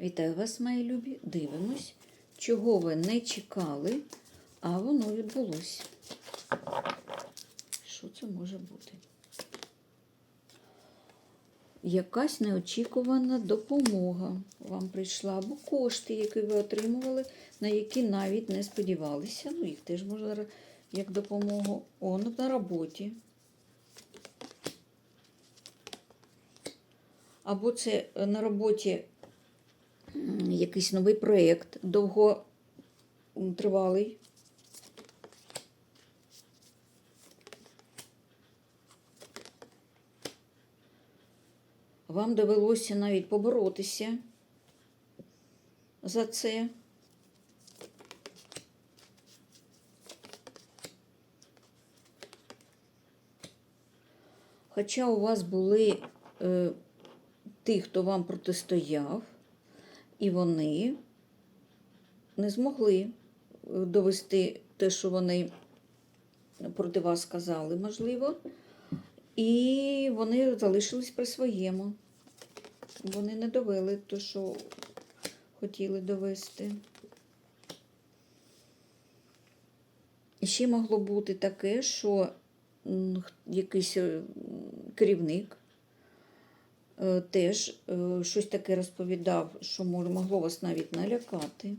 Вітаю вас, мої любі. Дивимось, чого ви не чекали, а воно відбулося. Що це може бути? Якась неочікувана допомога вам прийшла, або кошти, які ви отримували, на які навіть не сподівалися. Ну, їх теж можна як допомогу. О, ну, на роботі. Або це е, на роботі якийсь новий проєкт, довготривалий. Вам довелося навіть поборотися за це. Хоча у вас були е, ті, хто вам протистояв, і вони не змогли е, довести те, що вони проти вас сказали, можливо, і вони залишились при своєму. Вони не довели те, що хотіли довести. І ще могло бути таке, що якийсь е, керівник теж е, щось таке розповідав, що могло вас навіть налякати.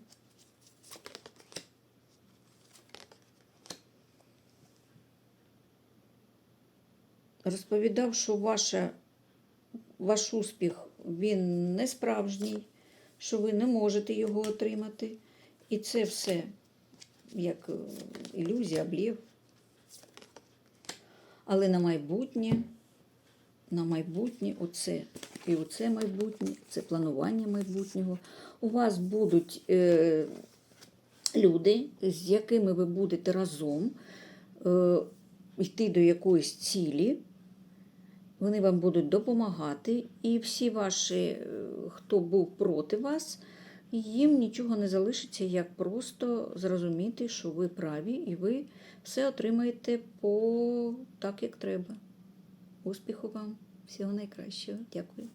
Розповідав, що ваша, ваш успіх він не справжній, що ви не можете його отримати. І це все як е, ілюзія, блєв. Але на майбутнє, на майбутнє, оце і оце майбутнє, це планування майбутнього. У вас будуть е, люди, з якими ви будете разом е, йти до якоїсь цілі. Вони вам будуть допомагати, і всі ваші, е, хто був проти вас, їм нічого не залишиться, як просто зрозуміти, що ви праві, і ви все отримаєте по так, як треба. Успіху вам! Всього найкращого. Дякую.